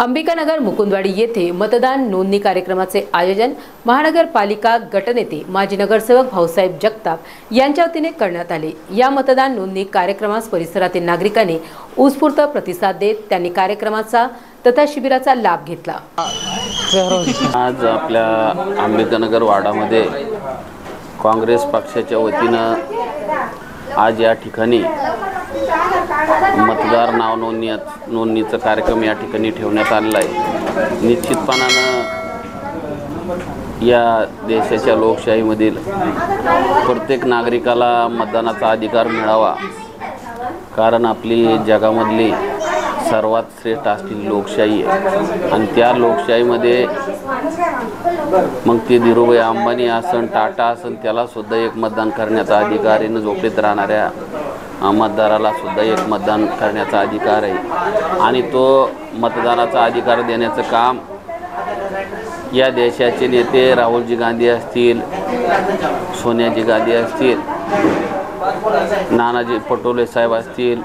अंबिकानगर मुकुंदवाडी येथे मतदान नोंदणी कार्यक्रमाचे आयोजन महानगरपालिका गटनेते माजी नगरसेवक भाऊसाहेब जगताप यांच्या वतीने करण्यात आले. या मतदान नोंदणी कार्यक्रमास परिसरातील नागरिकांनी उत्स्फूर्त प्रतिसाद देत त्यांनी कार्यक्रमाचा तथा शिबिराचा लाभ घेतला. आज आपल्या आंबेडकरनगर वाडामध्ये काँग्रेस पक्षाच्या वतीनं आज या ठिकाणी मतदार नाव नोंदणी नोंदणीचा कार्यक्रम या ठिकाणी ठेवण्यात आलेला आहे. निश्चितपणानं या देशाच्या लोकशाहीमधील प्रत्येक नागरिकाला मतदानाचा अधिकार मिळावा. कारण आपली जगामधली सर्वात श्रेष्ठ असलेली लोकशाही आहे. आणि त्या लोकशाहीमध्ये मग ते धीरूभाई अंबानी असन टाटा असन त्याला सुद्धा एक मतदान करण्याचा अधिकार आहे राहणाऱ्या मतदाराला सुद्धा एक मतदान करण्याचा अधिकार आहे. आणि तो मतदानाचा अधिकार देण्याचं काम या देशाचे नेते राहुलजी गांधी असतील सोनियाजी गांधी असतील नानाजी पटोले साहेब असतील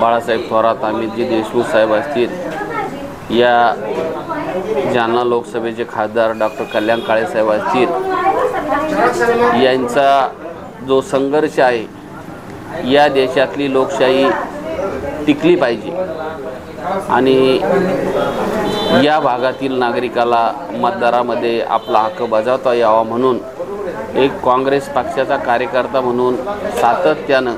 बाळासाहेब थोरात अमितजी देशमुख साहेब असतील या जालना लोकसभेचे खासदार डॉक्टर कल्याण काळे साहेब असतील यांचा जो संघर्ष आहे या देशातली लोकशाही टिकली पाहिजे. आणि या भागातील नागरिकाला मतदारामध्ये आपला हक्क बजावता यावा म्हणून एक काँग्रेस पक्षाचा कार्यकर्ता म्हणून सातत्यानं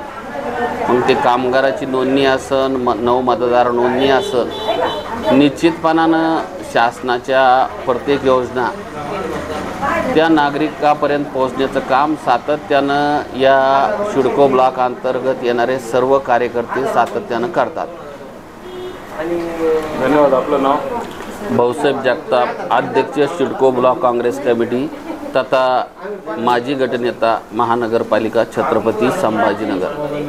मग ते कामगाराची नोंदणी असन म नऊ मतदार नोंदणी असन निश्चितपणानं शासनाच्या प्रत्येक योजना त्या नागरिकापर्यंत पोहोचण्याचं काम सातत्यानं या शिडको ब्लॉक अंतर्गत येणारे सर्व कार्यकर्ते सातत्यानं करतात. धन्यवाद. आपलं नाव? भाऊसाहेब जगताप अध्यक्ष सिडको ब्लॉक काँग्रेस कमिटी तथा माजी गटनेता महानगरपालिका छत्रपती संभाजीनगर.